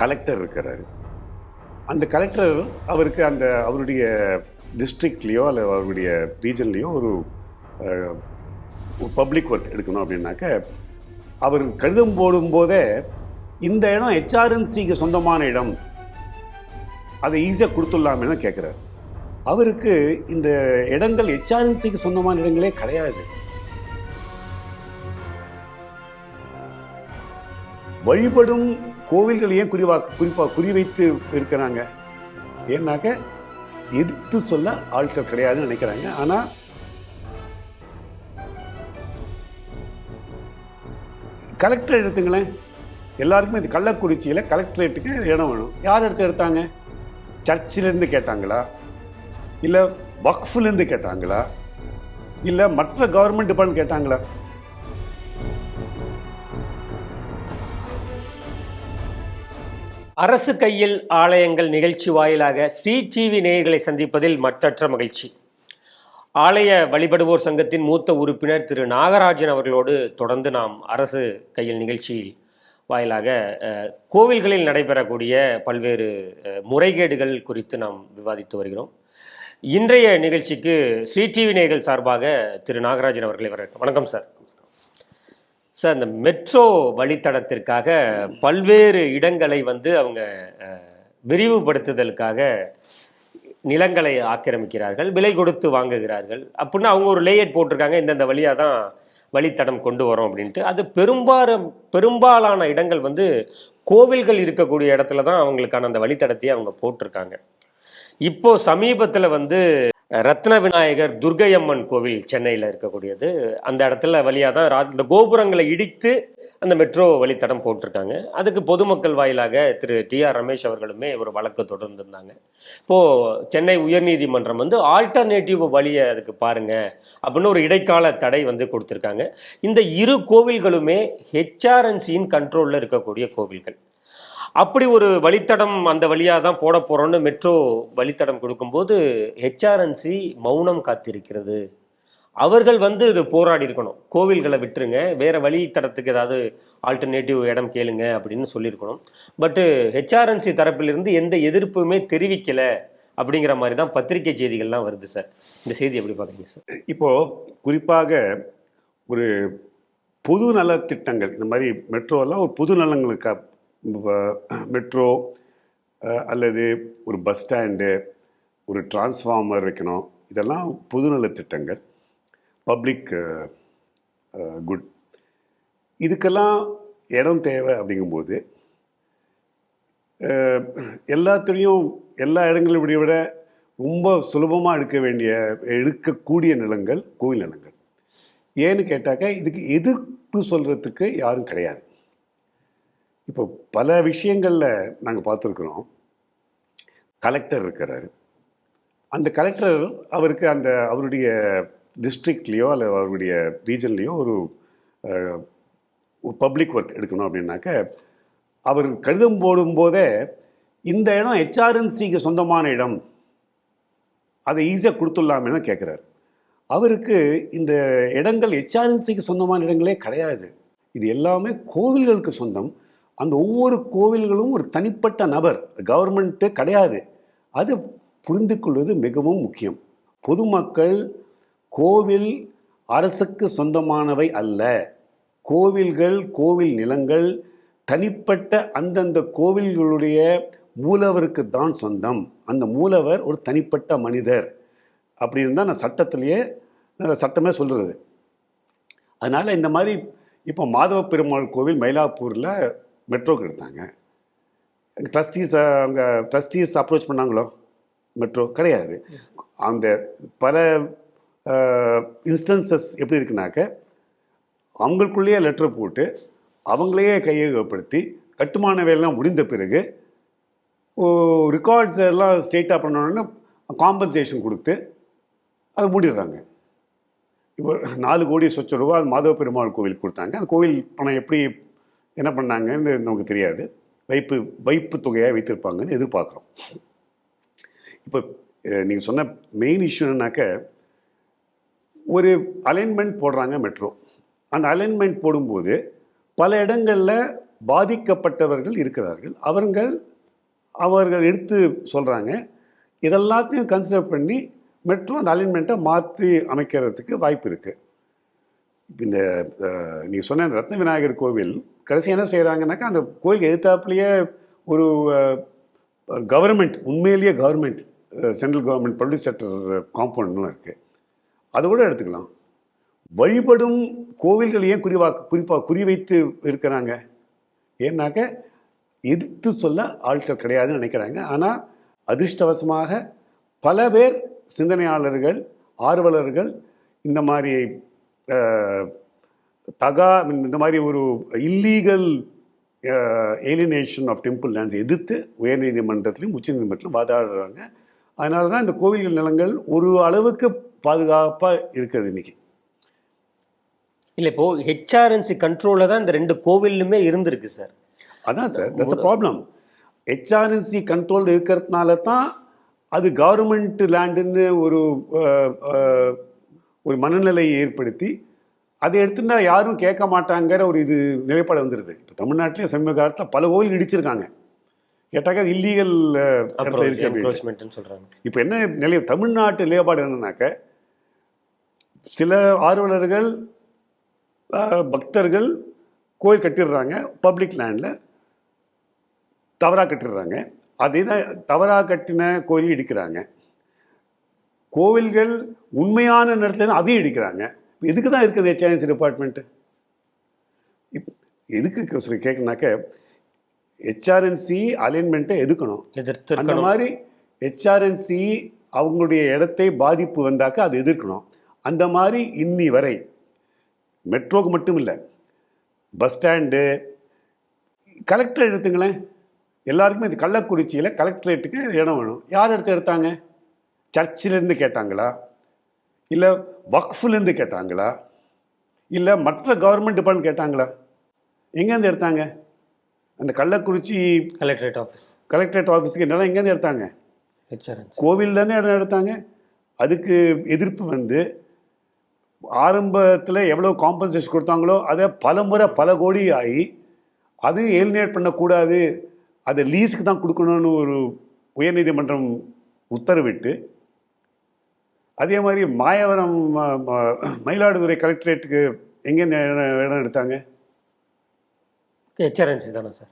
Collector இருக்கிறாரு. அந்த collector அவருக்கு அந்த அவருடைய டிஸ்ட்ரிக்ட்லேயோ அல்ல அவருடைய ரீஜன்லேயோ ஒரு பப்ளிக் ஒர்க் எடுக்கணும் அப்படின்னாக்க அவர் கடிதம் போடும்போதே இந்த இடம் ஹெச்ஆர்என்சிக்கு சொந்தமான இடம். அதை ஈஸியாக கொடுத்துடலாமே தான் கேட்குறாரு அவருக்கு இந்த இடங்கள் ஹெச்ஆர்என்சிக்கு சொந்தமான இடங்களே கிடையாது. வழிபடும் கோவில்கள் ஏன் குறிவா குறிப்பாக குறிவைத்து இருக்கிறாங்க? ஏன்னாக்க எதிர்த்து சொல்ல ஆட்கள் கிடையாதுன்னு நினைக்கிறாங்க. ஆனால் கலெக்டர் எடுத்துங்களேன். எல்லாருக்குமே இது கள்ளக்குறிச்சியில் கலெக்டரேட்டுக்கு இடம் வேணும். யார் எடுத்து எடுத்தாங்க? சர்ச்சிலேருந்து கேட்டாங்களா? இல்லை வக்ஃபுலேருந்து கேட்டாங்களா? இல்லை மற்ற கவர்மெண்ட் டிபார்ட்மெண்ட் கேட்டாங்களா? அரசு கையில் ஆலயங்கள் நிகழ்ச்சி வாயிலாக ஸ்ரீ டிவி நேயர்களை சந்திப்பதில் மற்றற்ற மகிழ்ச்சி. ஆலய வழிபடுவோர் சங்கத்தின் மூத்த உறுப்பினர் திரு நாகராஜன் அவர்களோடு தொடர்ந்து நாம் அரசு கையில் நிகழ்ச்சியில் வாயிலாக கோவில்களில் நடைபெறக்கூடிய பல்வேறு முறைகேடுகள் குறித்து நாம் விவாதித்து வருகிறோம். இன்றைய நிகழ்ச்சிக்கு ஸ்ரீ டிவி நேயர்கள் சார்பாக திரு நாகராஜன் அவர்களை வரவேற்கிறேன் வணக்கம் சார். சார் இந்த மெட்ரோ வழித்தடத்திற்காக பல்வேறு இடங்களை வந்து அவங்க விரிவுபடுத்துதலுக்காக நிலங்களை ஆக்கிரமிக்கிறார்கள் விலை கொடுத்து வாங்குகிறார்கள். அப்படின்னா அவங்க ஒரு லேயட் போட்டிருக்காங்க இந்தந்த வழியாக தான் வழித்தடம் கொண்டு வரோம் அப்படின்ட்டு. அது பெரும்பாலும் பெரும்பாலான இடங்கள் வந்து கோவில்கள் இருக்கக்கூடிய இடத்துல தான் அவங்களுக்கான அந்த வழித்தடத்தையே அவங்க போட்டிருக்காங்க. இப்போ சமீபத்தில் வந்து ரத்ன விநாயகர் துர்கையம்மன் கோவில் சென்னையில் இருக்கக்கூடியது. அந்த இடத்துல வழியாக தான் ரா இந்த கோபுரங்களை இடித்து அந்த மெட்ரோ வழித்தடம் போட்டிருக்காங்க. அதுக்கு பொதுமக்கள் வாயிலாக திரு டி ஆர் ரமேஷ் அவர்களுமே ஒரு வழக்கு தொடர்ந்துருந்தாங்க. இப்போது சென்னை உயர்நீதிமன்றம் வந்து ஆல்டர்னேட்டிவ் வழியை அதுக்கு பாருங்க அப்படின்னு ஒரு இடைக்கால தடை வந்து கொடுத்துருக்காங்க. இந்த இரு கோவில்களுமே ஹெச்ஆர்என்சியின் கண்ட்ரோலில் இருக்கக்கூடிய கோவில்கள். அப்படி ஒரு வழித்தடம் அந்த வழியாக தான் போட போகிறோன்னு மெட்ரோ வழித்தடம் கொடுக்கும்போது ஹெச்ஆர்என்சி மௌனம் காத்திருக்கிறது. அவர்கள் வந்து இது போராடி இருக்கணும். கோவில்களை விட்டுருங்க. வேறு வழித்தடத்துக்கு ஏதாவது ஆல்டர்னேட்டிவ் இடம் கேளுங்க அப்படின்னு சொல்லியிருக்கணும். பட்டு ஹெச்ஆர்என்சி தரப்பிலிருந்து எந்த எதிர்ப்புமே தெரிவிக்கலை அப்படிங்கிற மாதிரி தான் பத்திரிகை செய்திகள்லாம் வருது சார். இந்த செய்தி எப்படி பார்க்குறீங்க சார்? இப்போது குறிப்பாக ஒரு பொது நலத்திட்டங்கள் இந்த மாதிரி மெட்ரோலாம் ஒரு பொது நலங்களுக்காக மெட்ரோ அல்லது ஒரு பஸ் ஸ்டாண்டு ஒரு டிரான்ஸ்ஃபார்மர் வைக்கணும் இதெல்லாம் பொதுநல திட்டங்கள். பப்ளிக் குட் இதுக்கெல்லாம் இடம் தேவை அப்படிங்கும்போது எல்லாத்துலேயும் எல்லா இடங்களையும் விட விட ரொம்ப சுலபமாக எடுக்க வேண்டிய எடுக்கக்கூடிய நிலங்கள் கோவில் நிலங்கள். ஏன்னு கேட்டாக்க இதுக்கு எதிர்ப்பு சொல்கிறதுக்கு யாரும் கிடையாது. இப்போ பல விஷயங்களில் நாங்கள் பார்த்துருக்குறோம். கலெக்டர் இருக்கிறாரு. அந்த கலெக்டர் அவருக்கு அந்த அவருடைய டிஸ்ட்ரிக்ட்லேயோ அல்ல அவருடைய ரீஜன்லேயோ ஒரு பப்ளிக் ஒர்க் எடுக்கணும் அப்படின்னாக்க அவர் கடிதம் போடும்போதே இந்த இடம் ஹெச்ஆர்என்சிக்கு சொந்தமான இடம். அதை ஈஸியாக கொடுத்துடலாமேனு கேட்குறாரு அவருக்கு இந்த இடங்கள் ஹெச்ஆர்என்சிக்கு சொந்தமான இடங்களே கிடையாது. இது எல்லாமே கோவில்களுக்கு சொந்தம். அந்த ஒவ்வொரு கோவில்களும் ஒரு தனிப்பட்ட நபர். கவர்மெண்ட்டு கிடையாது. அது புரிந்து கொள்வது மிகவும் முக்கியம். பொதுமக்கள் கோவில் அரசுக்கு சொந்தமானவை அல்ல. கோவில்கள் கோவில் நிலங்கள் தனிப்பட்ட அந்தந்த கோவில்களுடைய மூலவருக்கு தான் சொந்தம். அந்த மூலவர் ஒரு தனிப்பட்ட மனிதர். அப்படின்னு தான் நான் சட்டத்திலேயே நான் சட்டமே சொல்கிறது அதனால் இந்த மாதிரி இப்போ மாதவ பெருமாள் கோவில் மயிலாப்பூரில் மெட்ரோக்கு எடுத்தாங்க. ட்ரஸ்டீஸ் அவங்க ட்ரஸ்டீஸ் அப்ரோச் பண்ணாங்களோ? மெட்ரோ கிடையாது. அந்த பல இன்ஸ்டன்சஸ் எப்படி இருக்குனாக்க அவங்களுக்குள்ளேயே லெட்டர் போட்டு அவங்களையே கையகப்படுத்தி கட்டுமான வேலைலாம் முடிந்த பிறகு ரெக்கார்ட்ஸ் எல்லாம் ஸ்ட்ரெயிட்டாக பண்ணணுன்னு காம்பன்சேஷன் கொடுத்து அதை மூடிடுறாங்க. இப்போ நாலு கோடி சொச்ச ரூபா மாதவ பெருமாள் கோவில் கொடுத்தாங்க. அந்த கோவில் பணம் எப்படி என்ன பண்ணாங்கன்னு நமக்கு தெரியாது. வைப்பு வைப்பு தொகையாக வைத்திருப்பாங்கன்னு எதிர்பார்க்குறோம். இப்போ நீங்கள் சொன்ன மெயின் இஷ்யூனாக்க ஒரு அலைன்மெண்ட் போடுறாங்க மெட்ரோ அந்த அலைன்மெண்ட் போடும்போது பல இடங்களில் பாதிக்கப்பட்டவர்கள் இருக்கிறார்கள். அவர்கள் அவர்கள் எடுத்து சொல்கிறாங்க இதெல்லாத்தையும் கன்சிடர் பண்ணி மெட்ரோ அந்த அலைன்மெண்ட்டை மாற்றி அமைக்கிறதுக்கு வாய்ப்பு இருக்குது இந்த நீ சொன்ன ரத்ன விநாயகர் கோவில் கடைசி என்ன செய்கிறாங்கன்னாக்கா அந்த கோயிலுக்கு எதிர்த்தாப்புலேயே ஒரு கவர்மெண்ட் உண்மையிலேயே government central government public sector காம்பவுண்ட்லாம் இருக்குது அதை கூட எடுத்துக்கலாம். வழிபடும் கோவில்கள் ஏன் குறிவா குறிப்பாக குறிவைத்து இருக்கிறாங்க? ஏன்னாக்க எதிர்த்து சொல்ல ஆட்கள் கிடையாதுன்னு நினைக்கிறாங்க. ஆனால் அதிர்ஷ்டவசமாக பல பேர் சிந்தனையாளர்கள் ஆர்வலர்கள் இந்த மாதிரி தகா இந்த மாதிரி ஒரு illegal alienation of temple lands எதிர்த்து உயர்நீதிமன்றத்திலையும் உச்சநீதிமன்றத்திலும் வாதாடுறாங்க. அதனால தான் இந்த கோவில் நிலங்கள் ஒரு அளவுக்கு பாதுகாப்பாக இருக்குது இன்னைக்கு. இல்ல இப்போ ஹெச்ஆர்என்சி கண்ட்ரோல்ல தான் இந்த ரெண்டு கோவிலுமே இருந்திருக்கு சார். அதான் sir. That's problem HRNC control இருக்கிறதுனால தான் அது கவர்மெண்ட் லேண்டுன்னு ஒரு ஒரு மனநிலையை ஏற்படுத்தி அதை எடுத்துட்டா யாரும் கேட்க மாட்டாங்கிற ஒரு இது நிலைப்பாடு வந்துடுது இப்போ தமிழ்நாட்டிலே சமீப காலத்தில் பல கோவில் இடிச்சிருக்காங்க. கேட்டாக்கா இல்லீகல் இடத்துல இருக்கு சொல்றாங்க. இப்போ என்ன நிலை தமிழ்நாட்டு நிலைப்பாடு என்னன்னாக்க சில ஆர்வலர்கள் பக்தர்கள் கோயில் கட்டிடுறாங்க பப்ளிக் லேண்டில் தவறாக கட்டிடுறாங்க. அதே தான் தவறாக கட்டின கோயில் இடிக்கிறாங்க. கோவில்கள் உண்மையான நேரத்தில் தான் அதையும் இடிக்கிறாங்க. எதுக்கு தான் இருக்குது ஹெச்ஐஎன்சி டிபார்ட்மெண்ட்டு இப் எதுக்கு சொல்லி கேட்கணாக்க ஹெச்ஆர்என்சி அலைன்மெண்ட்டை எதுக்கணும்? எதிர்த்து அந்த மாதிரி ஹெச்ஆர்என்சி அவங்களுடைய இடத்தை பாதிப்பு வந்தாக்க அது எதிர்க்கணும். அந்த மாதிரி இன்னி வரை மெட்ரோக்கு மட்டும் இல்லை பஸ் ஸ்டாண்டு கலெக்டர் எடுத்துங்களேன். எல்லாருக்குமே இது கள்ளக்குறிச்சியில் கலெக்டரேட்டுக்கு இடம் வேணும். யார் எடுத்து எடுத்தாங்க? சர்ச்சிலேருந்து கேட்டாங்களா? இல்லை வக்ஃபுலேருந்து கேட்டாங்களா? இல்லை மற்ற கவர்மெண்ட் டிபார்ட்மெண்ட் கேட்டாங்களா? எங்கேருந்து எடுத்தாங்க? அந்த கள்ளக்குறிச்சி கலெக்டரேட் ஆஃபீஸ் கலெக்டரேட் ஆஃபீஸுக்கு நிலம் எங்கேருந்து எடுத்தாங்க? கோவில்லேருந்து இடம் எடுத்தாங்க. அதுக்கு எதிர்ப்பு வந்து ஆரம்பத்தில் எவ்வளோ காம்பன்சேஷன் கொடுத்தாங்களோ அதை பல முறை பல கோடி ஆகி அது ஏலினேட் பண்ணக்கூடாது அதை லீஸுக்கு தான் கொடுக்கணும்னு ஒரு உயர்நீதிமன்றம் உத்தரவிட்டு அதே மாதிரி மாயவரம் மயிலாடுதுறை கலெக்டரேட்டுக்கு எங்கேருந்து இடம் எடுத்தாங்க? ஹெச்ஆர்என்சி தானே சார்.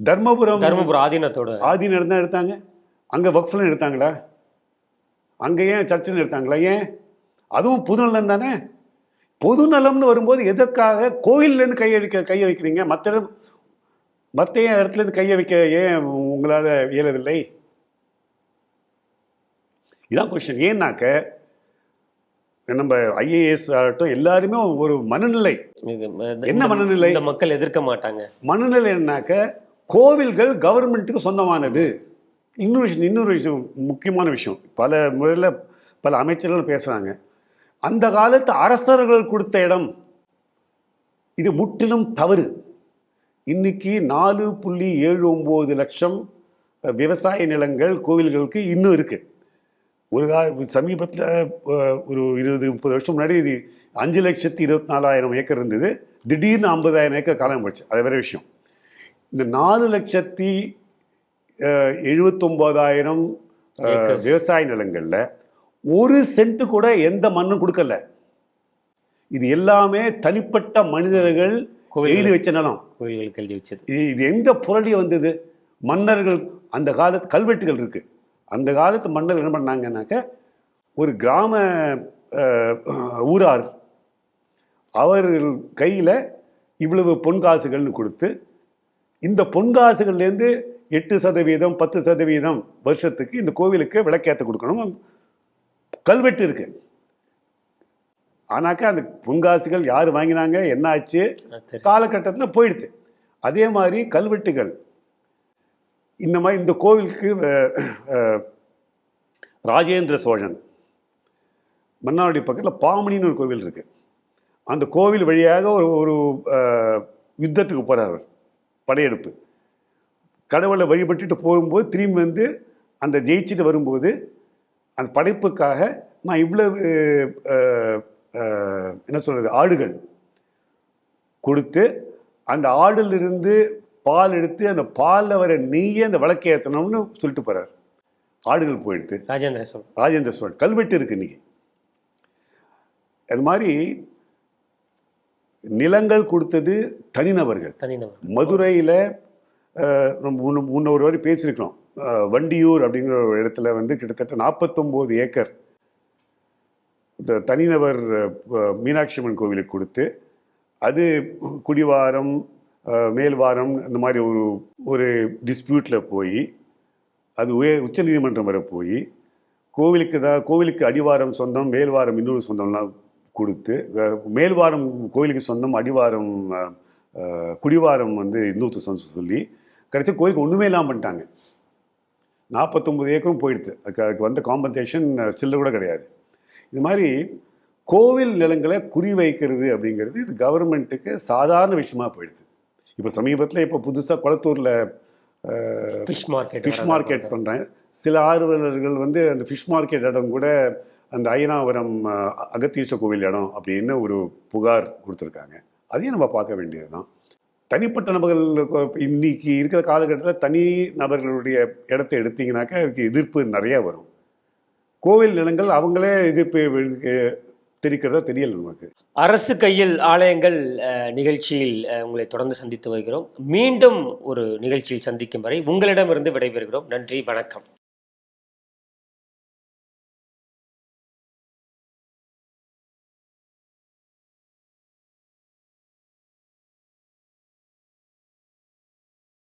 தர்மபுரம் தருமபுரம் ஆதீனத்தோட. ஆதீன இடம் தான் எடுத்தாங்க. அங்கே வக்ஃபில் எடுத்தாங்களா? அங்கே ஏன் சர்ச்சில் எடுத்தாங்களா? ஏன்? அதுவும் பொது நலம் தானே? பொது நலம்னு வரும்போது எதற்காக கோயில்லேருந்து கையை வைக்க கையை வைக்கிறீங்க? மற்ற மற்ற இடத்துலேருந்து கையை வைக்க ஏன் உங்களால் இயலவில்லை? இதான் கொஸ்டின் ஏன்னாக்க நம்ம ஐஏஎஸ் ஆகட்டும் எல்லாருமே ஒரு மனநிலை. என்ன மனநிலை? இந்த மக்கள் எதிர்க்க மாட்டாங்க. மனநிலை என்னாக்க கோவில்கள் கவர்மெண்ட்டுக்கு சொந்தமானது. இன்னொரு விஷயம் இன்னொரு விஷயம் முக்கியமான விஷயம். பல முறையில் பல அமைச்சர்கள் பேசுகிறாங்க அந்த காலத்து அரசர்கள் கொடுத்த இடம் இது முற்றிலும் தவறு. இன்னைக்கு நாலு புள்ளி ஏழு ஒம்பது லட்சம் விவசாய நிலங்கள் கோவில்களுக்கு இன்னும் இருக்குது ஒரு கா சமீபத்தில் ஒரு இருபது முப்பது வருஷம் முன்னாடி இது அஞ்சு லட்சத்தி இருபத்தி நாலாயிரம் ஏக்கர் இருந்தது. திடீர்னு ஐம்பதாயிரம் ஏக்கர் காலம் போச்சு. அது வேற விஷயம். இந்த நாலு லட்சத்தி எழுபத்தொம்போதாயிரம். விவசாய நிலங்களில் ஒரு சென்ட் கூட எந்த மண்ணும் கொடுக்கல. இது எல்லாமே தனிப்பட்ட மனிதர்கள். எழுதி வச்ச நிலம். கோயில்கள் கல்வி வச்சது. இது இது எந்த புரளி வந்தது? மன்னர்கள் அந்த காலத்து கல்வெட்டுகள் இருக்கு. அந்த காலத்து மன்னர்கள் என்ன பண்ணாங்கன்னாக்க ஒரு கிராம ஊரார் அவர்கள் கையில் இவ்வளவு பொன்காசுகள்னு கொடுத்து இந்த பொன்காசுகள்லேருந்து எட்டு சதவீதம் பத்து சதவீதம் வருஷத்துக்கு இந்த கோவிலுக்கு விளக்கேற்ற கொடுக்கணும். கல்வெட்டு இருக்கு. ஆனாக்கா அந்த பொன்காசுகள் யார் வாங்கினாங்க என்ன ஆச்சு காலகட்டத்தில் போயிடுச்சு. அதே மாதிரி கல்வெட்டுகள். இந்த மாதிரி இந்த கோவிலுக்கு ராஜேந்திர சோழன் மன்னாடி பக்கத்தில் பாமணின்னு ஒரு கோவில் இருக்குது அந்த கோவில் வழியாக ஒரு ஒரு யுத்தத்துக்கு போகிறார் அவர் படையெடுப்பு. கடவுளை வழிபட்டுட்டு போகும்போது திரும்பி வந்து அந்த ஜெயிச்சுட்டு வரும்போது அந்த படைப்புக்காக நான் இவ்வளவு என்ன சொல்கிறது ஆடுகள் கொடுத்து அந்த ஆடிலிருந்து பால் எடுத்து அந்த பாலில் வர நெய்யை அந்த விளக்கு ஏற்றணும்னு சொல்லிட்டு போறார். ஆடுகள் போயிடுத்து ராஜேந்திர சோழன். ராஜேந்திர சோழன். கல்வெட்டு இருக்கு இன்னைக்கு. அது மாதிரி நிலங்கள் கொடுத்தது தனிநபர்கள். தனிநபர். மதுரையில் முன்ன ஒரு வாரி பேசியிருக்கிறோம். அஹ், வண்டியூர் அப்படிங்கிற ஒரு இடத்துல வந்து கிட்டத்தட்ட நாற்பத்தொம்போது ஏக்கர் இந்த தனிநபர் மீனாட்சி அம்மன் கோவிலுக்கு கொடுத்து அது குடிவாரம் மேல்வாரம் இந்த மாதிரி ஒரு ஒரு டிஸ்பியூட்டில் போய் அது உய உச்சநீதிமன்றம் வரை போய் கோவிலுக்கு தான் கோவிலுக்கு அடிவாரம் சொந்தம் மேல்வாரம் இன்னொரு சொந்தம்லாம் கொடுத்து மேல்வாரம் கோவிலுக்கு சொந்தம் அடிவாரம் குடிவாரம் வந்து இன்னொரு சொந்தம் சொல்லி கடைசி கோயிலுக்கு ஒன்றுமே இல்லாமல் பண்ணிட்டாங்க. நாற்பத்தொம்பது ஏக்கரும் போயிடுது அதுக்கு அதுக்கு வந்த காம்பன்சேஷன் சில்லு கூட கிடையாது. இது மாதிரி கோவில் நிலங்களை குறி வைக்கிறது அப்படிங்கிறது இது கவர்மெண்ட்டுக்கு சாதாரண விஷயமாக போயிடுது இப்போ சமீபத்தில் இப்போ புதுசாக குளத்தூரில் ஃபிஷ் மார்க்கெட் ஃபிஷ் மார்க்கெட் பண்ணுறேன் சில ஆர்வலர்கள் வந்து அந்த ஃபிஷ் மார்க்கெட் இடம் கூட அந்த ஐயனாவரம் அகத்தீஸ்வர கோவில் இடம் அப்படின்னு ஒரு புகார் கொடுத்துருக்காங்க. அதையும் நம்ம பார்க்க வேண்டியது தான் தனிப்பட்ட நபர்கள் இன்னைக்கு இருக்கிற காலகட்டத்தில் தனி நபர்களுடைய இடத்த எடுத்தீங்கன்னாக்கா அதுக்கு எதிர்ப்பு நிறைய வரும். கோவில் நிலங்கள் அவங்களே எதிர்ப்பு தெரிக்கிறதா தெரியல நமக்கு. அரசு கையில் ஆலயங்கள் நிகழ்ச்சியில் உங்களை தொடர்ந்து சந்தித்து வருகிறோம். மீண்டும் ஒரு நிகழ்ச்சியில் சந்திக்கும் வரை உங்களிடமிருந்து விடைபெறுகிறோம். நன்றி வணக்கம்.